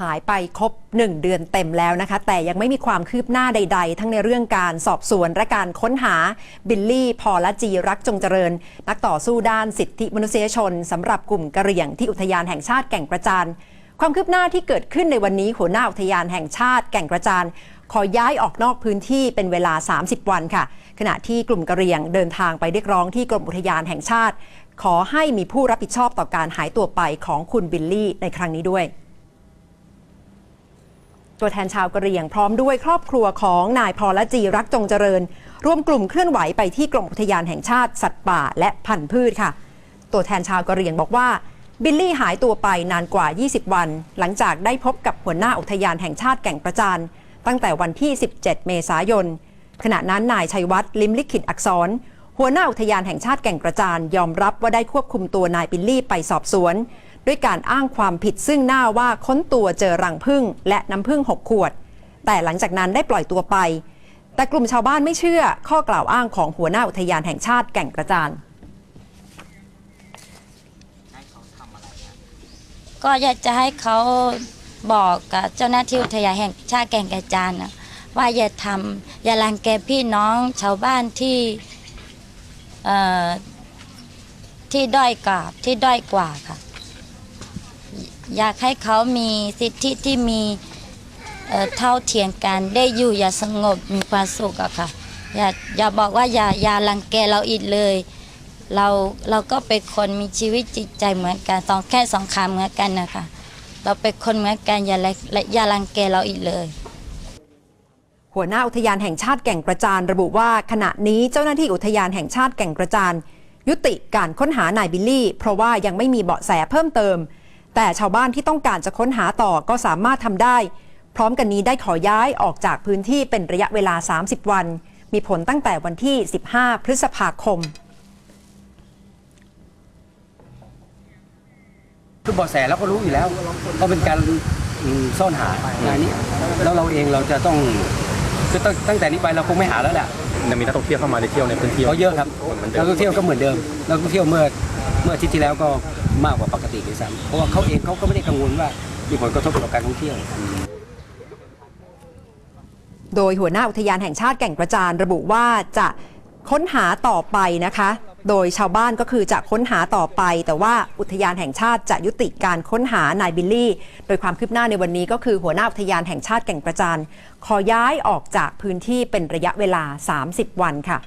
หายไปครบ 1 เดือนเต็มแล้วนะคะ แต่ยังไม่มีความคืบหน้าใด ๆ ทั้งในเรื่องการสอบสวนและการค้นหาบิลลี่ พอและจีรักจงเจริญ นักต่อสู้ด้านสิทธิมนุษยชนสำหรับกลุ่มกระเหรี่ยงที่อุทยานแห่งชาติแก่งกระจานความคืบหน้าที่เกิดขึ้นในวันนี้หัวหน้าอุทยานแห่งชาติแก่งกระจานขอย้ายออกนอกพื้นที่เป็นเวลา 30 วันค่ะ ขณะที่กลุ่มกระเหรี่ยงเดินทางไปเรียกร้องที่กรมอุทยานแห่งชาติ ขอให้มีผู้รับผิดชอบต่อการหายตัวไปของคุณบิลลี่ในครั้งนี้ด้วย ตัวแทนชาวกะเหรี่ยงพร้อมด้วยครอบครัวของนายพรละจีรักจงเจริญ ร่วมกลุ่มเคลื่อนไหวไปที่กรมอุทยานแห่งชาติสัตว์ป่าและพันธุ์พืชค่ะ ตัวแทนชาวกะเหรี่ยงบอกว่าบิลลี่หายตัวไปนานกว่า 20 วัน หลังจากได้พบกับหัวหน้าอุทยานแห่งชาติแก่งประจานตั้งแต่วันที่ 17 เมษายน ขณะนั้นนายชัยวัฒน์ลิมลิขิตอักษร หัวหน้าอุทยานแห่งชาติแก่งกระจานยอมรับว่าได้ควบคุมตัวนายบิลลี่ไปสอบสวน ด้วยการอ้างความผิดซึ่งหน้าว่าค้นตัวเจอรังผึ้งและน้ำผึ้ง6ขวด แต่หลังจากนั้นได้ปล่อยตัวไป แต่กลุ่มชาวบ้านไม่เชื่อข้อกล่าวอ้างของหัวหน้าอุทยานแห่งชาติแก่งกระจานก็อยากจะให้เขาบอกกับเจ้าหน้าที่อุทยานแห่งชาติแก่งกระจานนะว่าอย่าทำอย่ารังแกพี่น้องชาวบ้านที่ที่ด้อยกว่าที่ด้อยกว่าค่ะ อยากให้เขามีสิทธิที่มีเท่าเทียมกันได้อยู่อย่าสงบมีความสุขอะค่ะอย่าอย่าบอกว่าอย่าอย่ารังแกเราอีกเลย เราเราก็เป็นคนมีชีวิตจิตใจเหมือนกันสองแค่สองขาเหมือนกันนะคะเราเป็นคนเหมือนกันอย่าละอย่ารังแกเราอีกเลย หัวหน้าอุทยานแห่งชาติแก่งกระจานระบุว่าขณะนี้เจ้าหน้าที่อุทยานแห่งชาติแก่งกระจานยุติการค้นหานายบิลลี่ เพราะว่ายังไม่มีเบาะแสเพิ่มเติม แต่ชาวบ้านที่ต้องการจะค้นหาต่อก็สามารถทำได้ พร้อมกันนี้ได้ขอย้ายออกจากพื้นที่เป็นระยะเวลา 30 วัน มีผลตั้งแต่วันที่ 15 พฤษภาคมคือเบาะแสเราก็รู้อยู่แล้วก็เป็นการอืมซ่อนหางานนี้แล้วเราเองเราจะต้องคือตั้งตั้งแต่นี้ไปเราคงไม่หาแล้วแหละยังมีนักท่องเที่ยวเข้ามาในเที่ยวในพื้นที่เขาเยอะครับเหมือนเดินัมกท่องเที่ยวก็เหมือนเดิมนักท่องเที่ยวเมื่อ เมื่ออาทิตย์ที่แล้วก็มากกว่าปกติด้วยซ้ำเพราะว่าเขาเองเขาก็ไม่ได้กังวลว่ามีผลกระทบต่อการท่องเที่ยว โดยหัวหน้าอุทยานแห่งชาติแก่งกระจานระบุว่าจะค้นหาต่อไปนะคะ โดยชาวบ้านก็คือจะค้นหาต่อไป แต่ว่าอุทยานแห่งชาติจะยุติการค้นหานายบิลลี่ โดยความคืบหน้าในวันนี้ก็คือหัวหน้าอุทยานแห่งชาติแก่งกระจานขอย้ายออกจากพื้นที่เป็นระยะเวลา 30 วันค่ะ